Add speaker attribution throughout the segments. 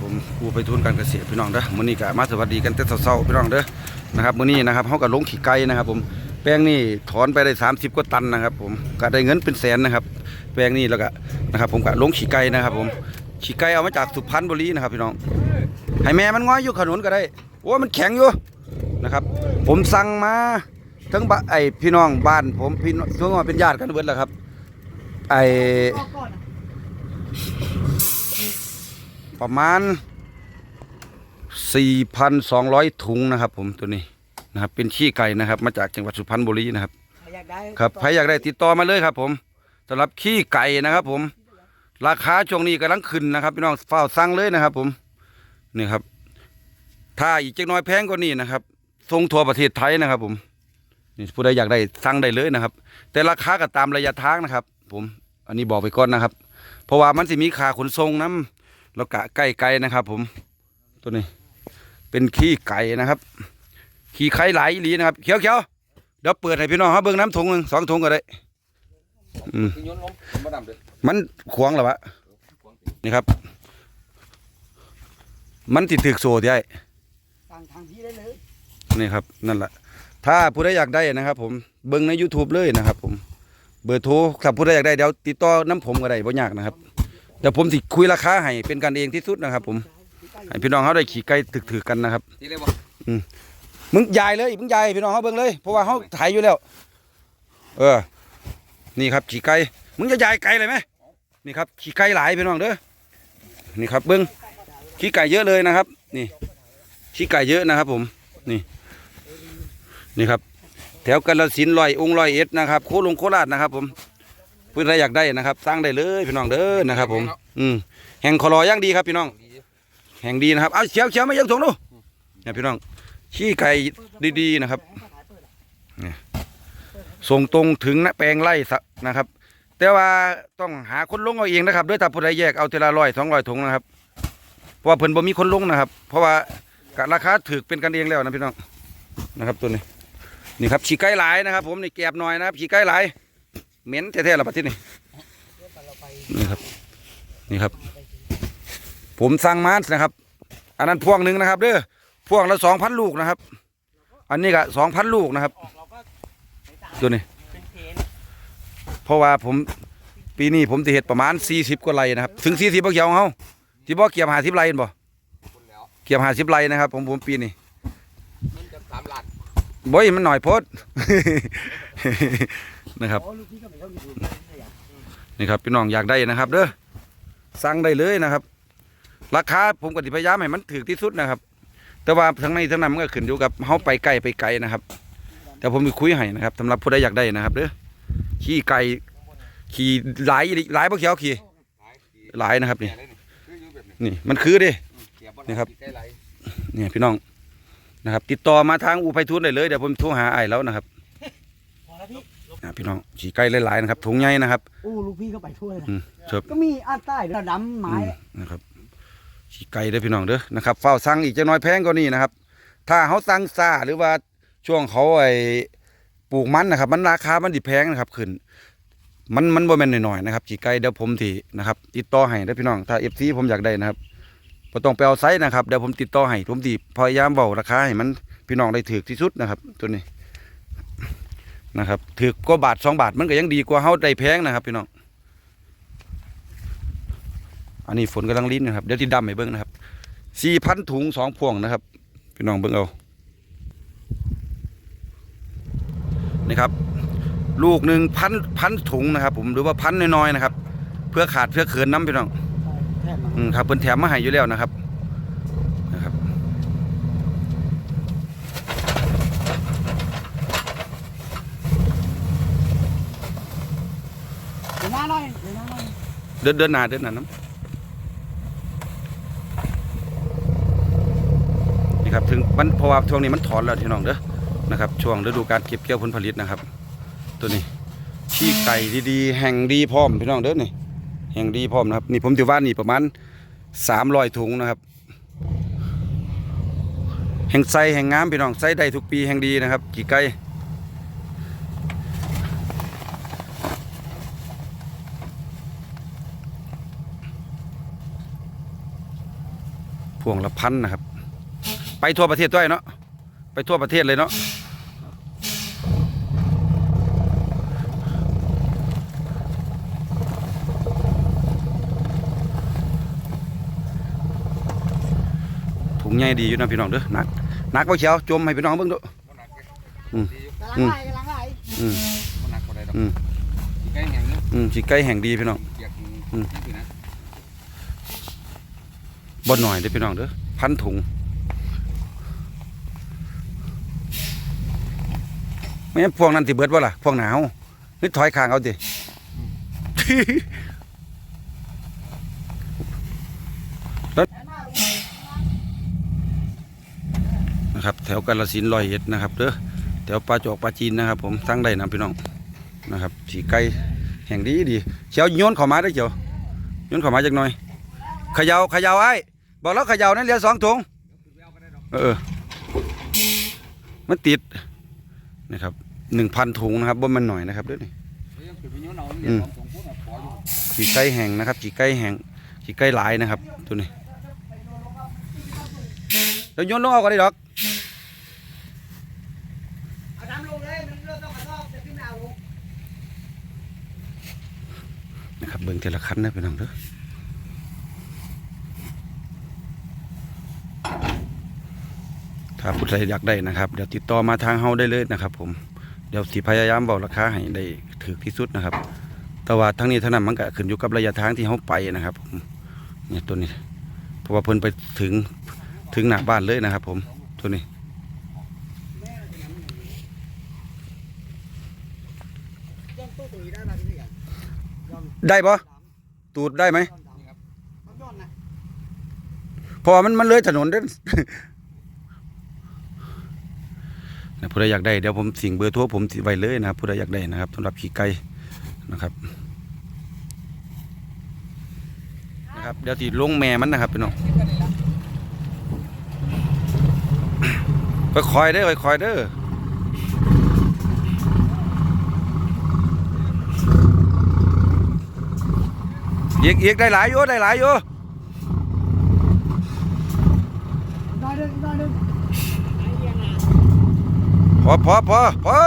Speaker 1: ผมครูไปทุนการเกษตรพี่น้องเด้อมื้อนี้ก็มาสวัสดีกันแต่เช้าๆพี่น้องเด้อนะครับมื้อนี้นะครับเฮาก็ลงขี้ไก่นะครับผมแปลงนี่ถอนไปได้ 30กว่าตันนะครับ ผมก็ได้เงินเป็นแสนนะครับ แปลงนี้แล้วก็นะครับ ผมก็ลงขี้ไก่นะครับ ผมขี้ไก่เอามาจากสุพรรณบุรีนะครับ พี่น้องให้แม่มันง้อยอยู่ขนุนก็ได้โอ้มันแข็งอยู่นะครับ ผมสั่งมาทั้งไอพี่น้องบ้าน ผมพี่น้องทั้งว่าเป็นญาติกันเบิดแหล้วครับ ไอ ประมาณ 4,200 ถุงนะครับ ผมตัวนี้นะครับเป็นขี้ไก่นะครับ มาจากจังหวัดสุพรรณบุรีนะครับ
Speaker 2: อยากได้
Speaker 1: ครับใครอยากได้ติดต่อมาเลยครับ ผมสำหรับขี้ไก่นะครับ ผม ราคาช่วงนี้กำลังขึ้นนะครับพี่น้องเฝ้าสั่งเลยนะครับ ผมนี่ครับ ถ้าอีกจักหน้อยแพงกว่านี้นะครับส่งทั่วประเทศไทยนะครับ ผมนี่ผู้ใดอยากได้สั่งได้เลยนะครับ แต่ราคาก็ตามระยะทางนะครับ ผม อันนี้บอกไปก่อนนะครับ เพราะว่ามันสิมีค่าขนส่งน้ำ แล้วกะใกล้ไกลนะครับ ผม ตัวนี้ เป็นขี้ไก่นะครับ ขี้ไข่หลายอีหลีนะครับ เขียวเขียวๆเดี๋ยวเปิดให้พี่น้องเขาเบิ่งน้ำถุงหนึ่งสองถุงก็ได้อืม
Speaker 3: ที่ย้อนลงบ่ดำเลย
Speaker 1: มันขวางเหรอวะนี่ครับ มันติดถึกโซ่ที่ไอ้
Speaker 2: สั่งทางพี่ได้เลย
Speaker 1: นี่ครับนั่นแหละถ้าผู้ใดอยากได้นะครับ ผมเบิ่งใน YouTube เลยนะครับ ผม เบอร์โทรถ้าผู้ใดอยากได้เดี๋ยวติดต่อน้ำผมก็ได้บ่ยากนะครับ เดี๋ยวผมสิคุยราคาให้เป็นกันเองที่สุดนะครับ ผมให้พี่น้องเขาได้ขี่ไก่ถึกๆกันนะครับ
Speaker 3: ที่เรียกว่า
Speaker 1: มึงยายเลยมึงยายพี่น้องเขาเบิ่งเลยเพราะว่าเขาถ่ายอยู่แล้ว เออ นี่ครับขี่ไก่มึงจะยายไก่เลยไหมนี่ครับขี่ไก่หลายพี่น้องเด้อนี่ครับเบิ้งขี่ไก่เยอะเลยนะครับ นี่ขี่ไก่เยอะนะครับ ผมนี่ นี่ครับ แถวกาฬสินธุ์ลอยองค์ลอยเอ็ดนะครับ โคลงโคราชนะครับ ผม เพื่อนใครอยากได้นะครับสร้างได้เลยพี่น้องเด้อนะครับ ผม อืมแห่งคอรอย่างดีครับพี่น้อง แห่งดีนะครับเอาเชียวเชียวไม่ยังถงดูเนี่ยพี่น้องขี้ไก่ดีๆนะครับเนี่ยส่งตรงถึงนะแปลงไร่สะนะครับ แต่ว่าต้องหาคนลงเอาเองนะครับด้วยถ้าผู้ใดแยกเอาทีละร้อยสองร้อยถุงนะครับเพราะว่าเพิ่นบ่มีคนลงนะครับ เพราะว่ากะราคาถือเป็นกันเองแล้วนะพี่น้องนะครับตัวนี้นี่ครับขี้ไก่หลายนะครับ ผมนี่แกบหน่อยนะครับขี้ไก่หลาย เหม็นแท้ๆละปะที่นี่นี่ครับ นี่ครับ ผมสั่งมานะครับ อันนั้นพวงหนึ่งนะครับเด้อพวงละสองพันลูกนะครับ อันนี้ก็สองพันลูกนะครับตัวนี้
Speaker 2: เป็นเทน
Speaker 1: เพราะว่าผมปีนี้ผมจะเห็ดประมาณสี่สิบกว่าไร่นะครับ ถึงสี่สิบบ่เกี่ยวของเฮาที่บ่เกี่ยวหาสิบไร่เห็นบ่
Speaker 3: คนแล้ว
Speaker 1: เกี่ยวหาสิบไร่นะครับผมผมปีนี้
Speaker 3: มันจะสามล้าน
Speaker 1: บ่ยมันหน่อยโพด นะครับนี่ครับพี่น้องอยากได้นะครับ เด้อสั่งได้เลยนะครับ ราคาผมก็สิพยายามให้มันถูกที่สุดนะครับ แต่ว่าทั้งในทั้งนั้นมันก็ขึ้นอยู่กับเฮาไปไกลไปไกลนะครับ แต่ผมมีคุยให้นะครับสำหรับผู้ใดอยากได้นะครับเด้อขี่ไก่ขี่หลายหลายบ่เขียวขี่
Speaker 3: หลาย
Speaker 1: นะครับนี่
Speaker 3: นี่
Speaker 1: มันคือดินี่ครับเนี่ยพี่น้องนะครับ ติดต่อมาทางอูไพทุนได้เลยเดี๋ยวผมโทรหาไอ้ายแล้วนะครับ
Speaker 2: พี่
Speaker 1: อ่าพี่น้องขี่ไก่หลายๆนะครับถุงใหญ่นะครับ
Speaker 2: อู้ลูกพี่ก็ไปช่วยนะ
Speaker 1: อืมครับ
Speaker 2: ก็มีอันใต้ระดำไม้
Speaker 1: อืมนะครับขี่ไก่เด้อพี่น้องเด้อนะครับเฝ้าสั่งอีกจะน้อยแพงกว่านี้นะครับ ถ้าเขาสั่งซาหรือว่าช่วงเขาไอ้ปลูกมันนะครับ มันราคามันดิแพงนะครับขึ้น มันมันบ่แม่นหน่อยๆนะครับขี่ไก่เดี๋ยวผมที่นะครับติดต่อให้เด้อพี่น้องถ้า FC ผมอยากได้นะครับบ่ต้องไปเอาไซส์นะครับเดี๋ยวผมติดต่อให้ผมสิพยายามเว้าราคาให้มันพี่น้องได้ถูกที่สุดนะครับ ตัวนี้ นะครับถูกกว่าบาทสองบาทมันก็ยังดีกว่าเฮาได้แพงนะครับพี่น้องอันนี้ฝนกำลังลิ้นนะครับเดี๋ยวที่ดำให้เบิ้งนะครับสี่พันถุงสองพวงนะครับ พี่น้องเบิ้งเอานี่ครับ ลูกหนึ่งพันพันถุงนะครับ ผมหรือว่าพันน้อยๆนะครับ เพื่อขาดเพื่อเขินน้ำพี่น้อง
Speaker 2: แทบมา
Speaker 1: อืมครับเพิ่นแถมมาให้อยู่แล้วนะครับนะครับ
Speaker 2: เดี๋ยวหน้าหน่อยเดี๋ยวหน้าหน่อย
Speaker 1: เดินเดินหนาเดินหน้าน้ำนี่ครับถึงมันเพราะว่าช่วงนี้มันถอนแล้วพี่น้องเด้อนะครับ ช่วงฤดูการเก็บเกี่ยวผลผลิตนะครับ ตัวนี้ขี้ไก่ดีๆแห่งดีพร้อมพี่น้องเด้อนี่แห่งดีพร้อมนะครับนี่ผมถือว่านี่ประมาณสามร้อยถุงนะครับ แห่งไซแห่งงามพี่น้องไซได้ทุกปีแห่งดีนะครับกี่ไก่ วงละพันนะครับ ไปทั่วประเทศด้วยเนาะไปทั่วประเทศเลยเนาะถุงใหญ่ดีอยู่นะพี่น้องเด้อหนักหนักบ่เชียวจมให้พี่น้องเบิ่งเด้อ
Speaker 3: บ่หนักเลย
Speaker 1: อืม
Speaker 3: ดีอยู่
Speaker 2: กำลังไหลกำลังไหล
Speaker 1: อืม
Speaker 3: บ่หนักบ่ได้ดอก
Speaker 1: อืม
Speaker 3: สิใกล้แห้งเนาะ
Speaker 1: อืมสิไก่แห่งดีพี่น้อง
Speaker 3: เปียก
Speaker 1: อืม
Speaker 3: นี่คือนะ
Speaker 1: บ่หน่อยเด้พี่น้องเด้อพันถุงไม่งั้นพวงนั้นสิเบิดบ่าล่ะ พวงหนาวนี่ถอยข้างเอาตินะครับ แถวกาลสินธุ์ร้อยเอ็ดนะครับเด้อแถวปลาจอกปลาจีนนะครับ ผมสั่งได้นะพี่น้องนะครับสีไก่แห่งดีดีเชียวโยนเข้ามาได้เชียวโยนเข้ามาจักหน่อยขยาเขยาวไอ้ บอกแล้วเขยานั่นเหลือสองถุงเออ มันติดนะครับหนึ่งพันถุงนะครับบ่มันหน่อยนะครับเด้อนี่
Speaker 3: เฮ้ยยังขึ้นไปโยนเอา
Speaker 1: อื
Speaker 3: เนี่ย
Speaker 1: ม
Speaker 3: สองสองคนน่ะขออยู่
Speaker 1: สีไก่แห้งนะครับสีไก่แห้งสีไก่หลายนะครับตัวนี้เดี๋ยวโยนลงเอาก็ได้ดอก
Speaker 2: เอาน้ำลงเลยมันเริ่มต้องกระทบจะขึ้นเอาลง
Speaker 1: นะครับเบิ่งทีละคันนะพี่น้องเด้อ ถ้าผู้ใดอยากได้นะครับ เดี๋ยวติดต่อมาทางเฮาได้เลยนะครับ ผมเดี๋ยวสิพยายามบอกราคาให้ได้ถูกที่สุดนะครับ แต่ว่าทั้งนี้เท่านั้นมันก็ขึ้นอยู่กับระยะทางที่เฮาไปนะครับผมเนี่ยตัวนี้ เพราะว่าเพิ่นไปถึงถึงหน้าบ้านเลยนะครับ ผมตัวนี้
Speaker 2: ได้
Speaker 1: ปะตูดได้ไหม
Speaker 2: ย่อมดำต้องย่อมน
Speaker 1: เพราะว่ามันมันเลยถนนเด้ นะผู้ใดอยากได้เดี๋ยวผมสิ่งเบอร์โทรผมไว้เลยนะครับผู้ใดอยากได้นะครับสำหรับขี่ไก่นะครับนะครับเดี๋ยวติลงแม่มันนะครับพี่น้องคอยๆเด้อคอยๆเด้ออีกอีกได้หลายอยู่ได้หลายอยู่
Speaker 2: น้อยหนึงน้อยหนึง อ
Speaker 1: พอพอพอพอ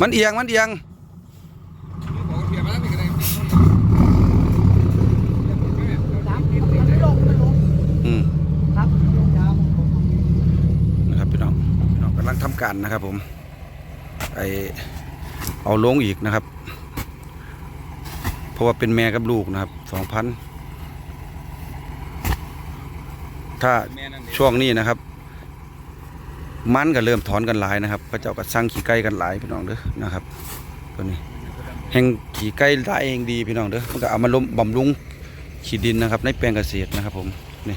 Speaker 2: มันเอี
Speaker 1: ยงมันเอียง
Speaker 3: นะ
Speaker 1: ครับพี่น้องพี่น้องกำลังทำการนะครับผมไอเอาลงอีกนะครับ เพราะว่าเป็นแม่กับลูกนะครับสองพันถ้าช่วงนี้นะครับ มันก็เริ่มถอนกันหลายนะครับพระเจ้าก็สร้างขี่ไก่กันหลายพี่น้องเด้อนะครับตัวนี้แห่งขี่ไก่หลายเองดีพี่น้องเด้อมันก็เอามาล้มบำรุงขีดินนะครับ ในแปลงเกษตรนะครับ ผมนี่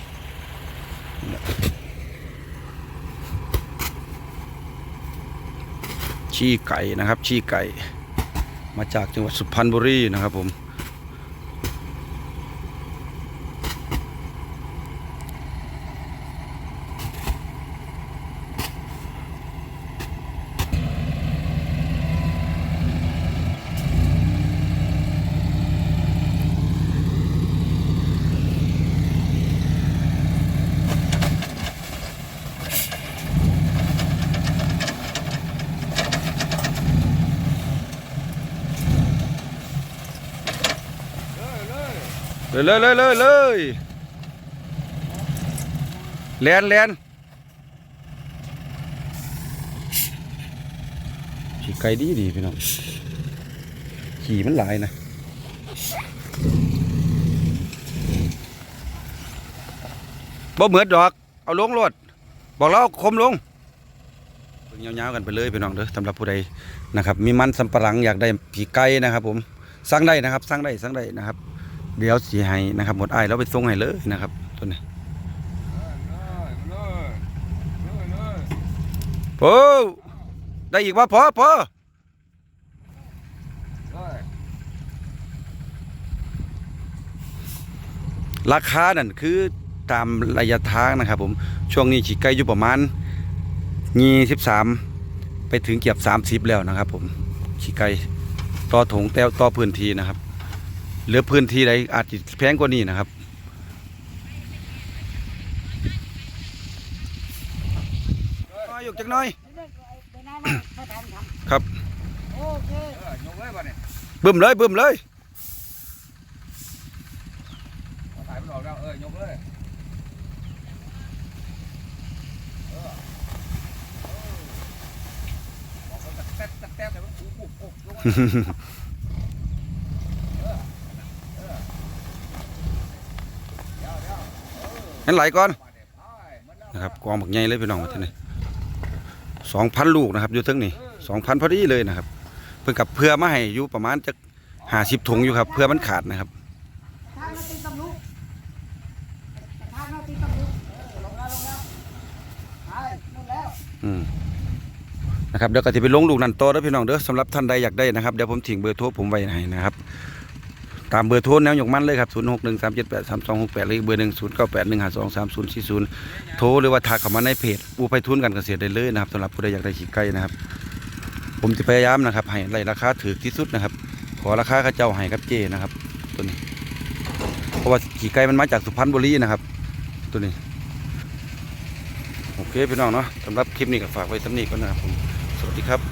Speaker 1: ชี้ไก่นะครับ ชี้ไก่มาจากจังหวัดสุพรรณบุรีนะครับผม เลยเลยเลยเลยเลยแลนแลนขี่ไก่ดีดีพี่น้องขี่มันหลายนะบ่เหมือนดอก เอาลงรถบอกแล้วคมลงเบิ่งยาวๆกันไปเลยพี่น้องเด้อสำหรับผู้ใดนะครับ มีมันสำปะหลังอยากได้ผีไก่นะครับ ผมสั่งได้นะครับสั่งได้สั่งได้นะครับ เดี๋ยวสีให้นะครับ หมดไอ้แล้วไปส่งให้เลยนะครับตัวนี้
Speaker 3: เลยเลยเลย
Speaker 1: โอ้ได้อีกว่าพอพอราคานั่นคือตามระยะทางนะครับผมช่วงนี้ฉีกไก่อยู่ประมาณยี่สิบสามไปถึงเกือบสามสิบแล้วนะครับผมฉีกไก่ต่อถงแต่ต่อพื้นที่นะครับ เหลือพื้นที่ใดอาจจะแพงกว่านี้นะครับ ยกจักน้อย ครับบึ้มเลยบึ้มเลย
Speaker 3: ถ่ามเลยเออเออมัลง ออ
Speaker 1: งั้นไหลก่อน
Speaker 3: นะ
Speaker 1: ครับกองบักใหญ่เลยพี่น้องมาที่นี่สองพันลูกนะครับอยู่ทั้งนี่สองพันพอดีเลยนะครับ เพิ่งกับเพื่อมาให้อยู่ประมาณจะหาสิบถุงอยู่ครับ เพื่อมันขาดนะครับนะครับเดี๋ยวก็จะไปลงลูกนั่นต่อแล้วพี่น้องเด้อสำหรับท่านใดอยากได้นะครับเดี๋ยวผมทิ้งเบอร์โทรผมไว้ให้นะครับ ตามเบอร์โทรแนวหยกมันเลยครับ 0 6 1 3 7 8 3 2 6 8หรือเบอร์หนึ่ง0 9 8 1 5 2 3 0 4 0 โทรหรือว่าทักเข้ามาในเพจอูไปทุนกันเกษตรได้เลยนะครับสำหรับผู้ใดอยากได้ขี้ไก่นะครับ ผมจะพยายามนะครับ ให้ไล่ราคาถือที่สุดนะครับ ขอราคาข้าเจ้าให้กับเจนะครับตัวนี้ เพราะว่าขี้ไก่มันมาจากสุพรรณบุรีนะครับ ตัวนี้ โอเคพี่น้องเนาะสำหรับคลิปนี้ก็ฝากไว้สำนีก่อนนะครับผมสวัสดีครับ